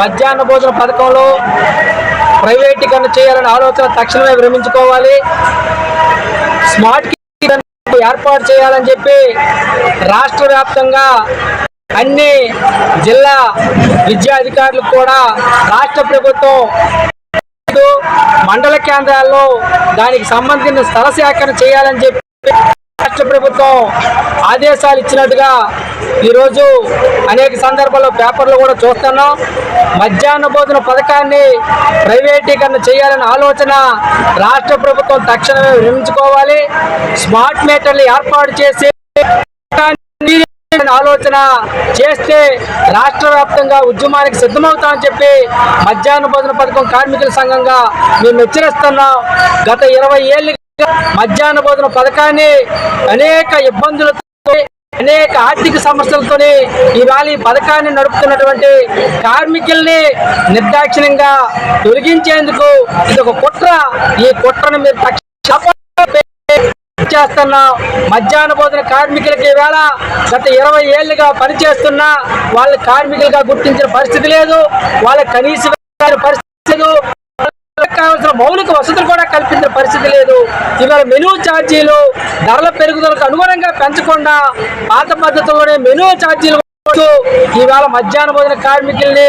మధ్యాహ్న భోజన పథకంలో ప్రైవేటీకరణ చేయాలనే ఆలోచన తక్షణమే విరమించుకోవాలి. స్మార్ట్ ఏర్పాటు చేయాలని చెప్పి రాష్ట్ర వ్యాప్తంగా అన్ని జిల్లా విద్యాధికారులకు కూడా రాష్ట్ర ప్రభుత్వం మండల కేంద్రాల్లో దానికి సంబంధించిన స్థల సేకరణ చేయాలని చెప్పి రాష్ట్ర ప్రభుత్వం ఆదేశాలు ఇచ్చినట్టుగా ఈరోజు అనేక సందర్భాల్లో పేపర్లు కూడా చూస్తున్నాం. మధ్యాహ్న భోజన పథకాన్ని ప్రైవేటీకరణ చేయాలనే ఆలోచన రాష్ట్ర ప్రభుత్వం తక్షణమే విరమించుకోవాలి. స్మార్ట్ మీటర్లు ఏర్పాటు చేసి ఆలోచన చేస్తే రాష్ట్ర వ్యాప్తంగా ఉద్యమానికి సిద్ధమవుతామని చెప్పి మధ్యాహ్న భోజన పథకం కార్మికుల సంఘంగా మేము హెచ్చరిస్తున్నాం. గత ఇరవై ఏళ్ళు మధ్యాహ్న భోజన పథకాన్ని అనేక ఇబ్బందులతో అనేక ఆర్థిక సమస్యలతోనే ఇవాళ ఈ పథకాన్ని నడుపుతున్నటువంటి కార్మికుల్ని నిర్దాక్షిణ్యంగా తొలగించేందుకు ఇది ఒక కుట్ర. ఈ కుట్రను మీరు తక్షణ చేస్తున్నాం మధ్యాహ్న భోజన కార్మికులకి వేళ గత ఇరవై ఏళ్ళుగా పనిచేస్తున్న వాళ్ళ కార్మికులుగా గుర్తించిన పరిస్థితి లేదు. వాళ్ళ కనీస పరిస్థితి లేదు. కావాల్సిన మౌలిక వసతులు కూడా కల్పించిన పరిస్థితి లేదు. ఇవాళ మెనూ ఛార్జీలు ధరల పెరుగుదలకు అనుగుణంగా పెంచకుండా పాత పద్ధతిలోనే మెనూ ఛార్జీలు ఇవాళ ఈవేళ మధ్యాహ్న భోజన కార్మికుల్ని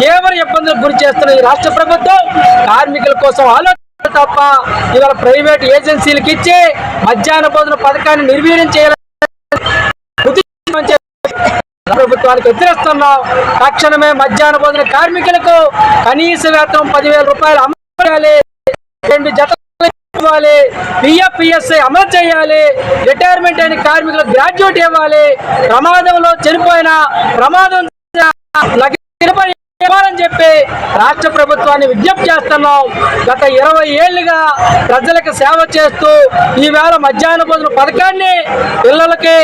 తీవ్ర ఇబ్బందులకు గురి చేస్తున్న ఈ రాష్ట్ర ప్రభుత్వం కార్మికుల కోసం ఆలోచన తప్ప ఇవాళ ప్రైవేట్ ఏజెన్సీలకు ఇచ్చి మధ్యాహ్న భోజన పథకాన్ని నిర్వీర్యం చేయాలని ప్రభుత్వానికి హెచ్చరిస్తున్నాం. తక్షణమే మధ్యాహ్న భోజన కార్మికులకు కనీస వేతనం పదివేల రూపాయలు రెండు జతలు ఇవ్వాలి. పిఎఫ్పిఎస్ఐ అమలు చేయాలి. రిటైర్మెంట్ అయిన కార్మికులకు గ్రాడ్యుయేట్ ఇవ్వాలి. ప్రమాదంలో చనిపోయిన ప్రమాదం ఇవ్వాలని చెప్పి రాష్ట్ర ప్రభుత్వాన్ని విజ్ఞప్తి చేస్తున్నాం. గత ఇరవై ఏళ్ళుగా ప్రజలకు సేవ చేస్తూ ఈవేళ మధ్యాహ్న భోజన పథకాన్ని పిల్లలకి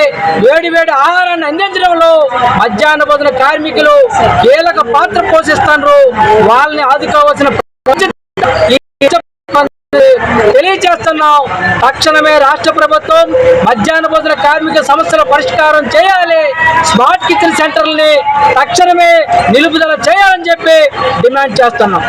వేడి వేడి ఆహారాన్ని అందించడంలో మధ్యాహ్న భోజన కార్మికులు కీలక పాత్ర పోషిస్తున్నారు వాళ్ళని ఆదుకోవాల్సిన తెలియజేస్తున్నాం. తక్షణమే రాష్ట్ర ప్రభుత్వం మధ్యాహ్న భోజన కార్మిక సమస్యల పరిష్కారం చేయాలి. స్మార్ట్ కిచెన్ సెంటర్లని తక్షణమే నిలుపుదల చేయాలని చెప్పి డిమాండ్ చేస్తున్నాం.